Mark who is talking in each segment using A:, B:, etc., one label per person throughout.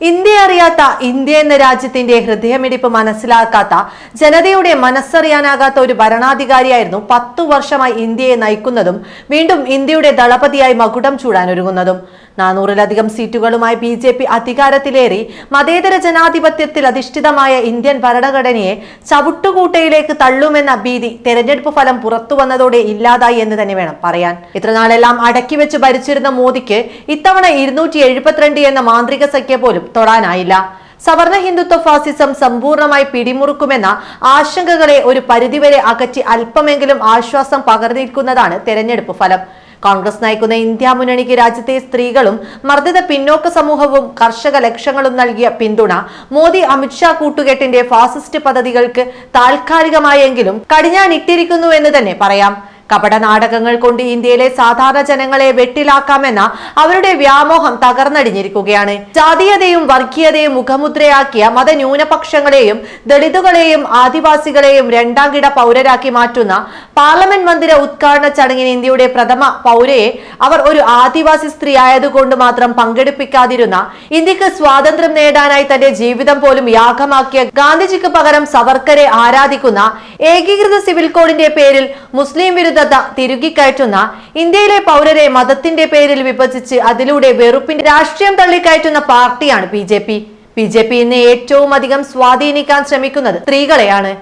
A: India അറിയാത്ത India എന്ന രാജ്യത്തിന്റെ ഹൃദയമിടിപ്പ് മനസ്സിലാക്കാത്ത ജനതയുടെ മനസ്സറിയാനാകാത്ത ഒരു ഭരണാധികാരിയായിരുന്നു പത്തു വർഷമായി ഇന്ത്യയെ നയിക്കുന്നതും വീണ്ടും ഇന്ത്യയുടെ ദളപതിയായി മകുടം ചൂടാനൊരുങ്ങുന്നതും നാനൂറിലധികം സീറ്റുകളുമായി ബി ജെ പി അധികാരത്തിലേറി മതേതര ജനാധിപത്യത്തിൽ അധിഷ്ഠിതമായ ഇന്ത്യൻ ഭരണഘടനയെ ചവിട്ടുകൂട്ടയിലേക്ക് തള്ളുമെന്ന ഭീതി തെരഞ്ഞെടുപ്പ് ഫലം പുറത്തു വന്നതോടെ ഇല്ലാതായി എന്ന് തന്നെ വേണം പറയാൻ. ഇത്രനാളെല്ലാം അടക്കി വെച്ച് ഭരിച്ചിരുന്ന മോദിക്ക് ഇത്തവണ ഇരുന്നൂറ്റി എഴുപത്തിരണ്ട് എന്ന മാന്ത്രിക സഖ്യ പോലും തൊടാനായില്ല. സവർണ ഹിന്ദുത്വ ഫാസിസം സമ്പൂർണമായി പിടിമുറുക്കുമെന്ന ആശങ്കകളെ ഒരു പരിധിവരെ അകറ്റി അല്പമെങ്കിലും ആശ്വാസം പകർന്നിരിക്കുന്നതാണ് തെരഞ്ഞെടുപ്പ് ഫലം. കോൺഗ്രസ് നയിക്കുന്ന ഇന്ത്യ മുന്നണിക്ക് രാജ്യത്തെ സ്ത്രീകളും മർദ്ദിത പിന്നോക്ക സമൂഹവും കർഷക ലക്ഷങ്ങളും നൽകിയ പിന്തുണ മോദി അമിത്ഷാ കൂട്ടുകെട്ടിന്റെ ഫാസിസ്റ്റ് പദ്ധതികൾക്ക് താൽക്കാലികമായെങ്കിലും കടിഞ്ഞാണിട്ടിരിക്കുന്നുവെന്ന് തന്നെ പറയാം. കപട നാടകങ്ങൾ കൊണ്ട് ഇന്ത്യയിലെ സാധാരണ ജനങ്ങളെ വെട്ടിലാക്കാമെന്ന അവരുടെ വ്യാമോഹം തകർന്നടിഞ്ഞിരിക്കുകയാണ്. ജാതീയതയും വർഗീയതയും മുഖമുദ്രയാക്കിയ മതന്യൂനപക്ഷങ്ങളെയും ദളിതുകളെയും ആദിവാസികളെയും രണ്ടാം കിട പൗരരാക്കി മാറ്റുന്ന പാർലമെന്റ് മന്ദിര ഉദ്ഘാടന ചടങ്ങിന് ഇന്ത്യയുടെ പ്രഥമ പൗരയെ അവർ ഒരു ആദിവാസി സ്ത്രീ ആയതുകൊണ്ട് മാത്രം പങ്കെടുപ്പിക്കാതിരുന്ന ഇന്ത്യയ്ക്ക് സ്വാതന്ത്ര്യം നേടാനായി തന്റെ ജീവിതം പോലും യാഗമാക്കിയ ഗാന്ധിജിക്ക് പകരം സവർക്കരെ ആരാധിക്കുന്ന ഏകീകൃത സിവിൽ കോഡിന്റെ പേരിൽ മുസ്ലിം വിരുദ്ധത തിരുകിക്കയറ്റുന്ന ഇന്ത്യയിലെ പൗരരെ മതത്തിന്റെ പേരിൽ വിഭജിച്ച് അതിലൂടെ വെറുപ്പിന്റെ രാഷ്ട്രീയം തള്ളിക്കയറ്റുന്ന പാർട്ടിയാണ് B J P. B J P ഇന്ന് ഏറ്റവും അധികം സ്വാധീനിക്കാൻ ശ്രമിക്കുന്നത് സ്ത്രീകളെയാണ്.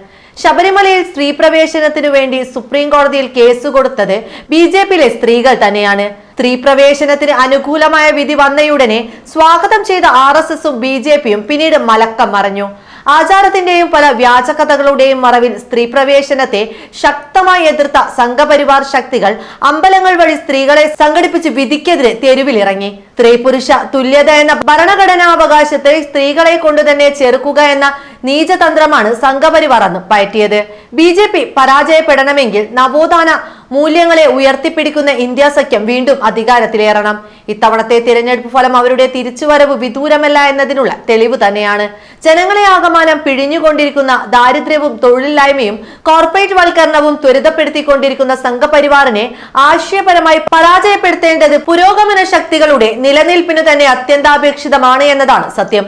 A: ശബരിമലയിൽ സ്ത്രീ പ്രവേശനത്തിനു വേണ്ടി സുപ്രീം കോടതിയിൽ കേസ് കൊടുത്തത് ബി ജെ പിയിലെ സ്ത്രീകൾ തന്നെയാണ്. സ്ത്രീ പ്രവേശനത്തിന് അനുകൂലമായ വിധി വന്നയുടനെ സ്വാഗതം ചെയ്ത ആർ എസ് എസും ബി ജെ പിയും പിന്നീട് മലക്കം മറഞ്ഞു. ആചാരത്തിന്റെയും പല വ്യാജകഥകളുടെയും മറവിൽ സ്ത്രീ പ്രവേശനത്തെ ശക്തമായി എതിർത്ത സംഘപരിവാർ ശക്തികൾ അമ്പലങ്ങൾ വഴി സ്ത്രീകളെ സംഘടിപ്പിച്ച് വിധിക്കെതിരെ തെരുവിലിറങ്ങി. സ്ത്രീ പുരുഷ തുല്യത എന്ന ഭരണഘടനാവകാശത്തെ സ്ത്രീകളെ കൊണ്ടുതന്നെ ചെറുക്കുക എന്ന നീചതന്ത്രമാണ് സംഘപരിവാർ അന്ന് പയറ്റിയത്. ബി ജെ പി പരാജയപ്പെടണമെങ്കിൽ നവോത്ഥാന മൂല്യങ്ങളെ ഉയർത്തിപ്പിടിക്കുന്ന ഇന്ത്യ സഖ്യം വീണ്ടും അധികാരത്തിലേറണം. ഇത്തവണത്തെ തിരഞ്ഞെടുപ്പ് ഫലം അവരുടെ തിരിച്ചുവരവ് വിദൂരമല്ല എന്നതിനുള്ള തെളിവ് തന്നെയാണ്. ജനങ്ങളെ ആകമാനം പിഴിഞ്ഞുകൊണ്ടിരിക്കുന്ന ദാരിദ്ര്യവും തൊഴിലില്ലായ്മയും കോർപ്പറേറ്റ് വൽക്കരണവും ത്വരിതപ്പെടുത്തിക്കൊണ്ടിരിക്കുന്ന സംഘപരിവാറിനെ ആശയപരമായി പരാജയപ്പെടുത്തേണ്ടത് പുരോഗമന ശക്തികളുടെ നിലനിൽപ്പിന് തന്നെ അത്യന്താപേക്ഷിതമാണ് എന്നതാണ് സത്യം.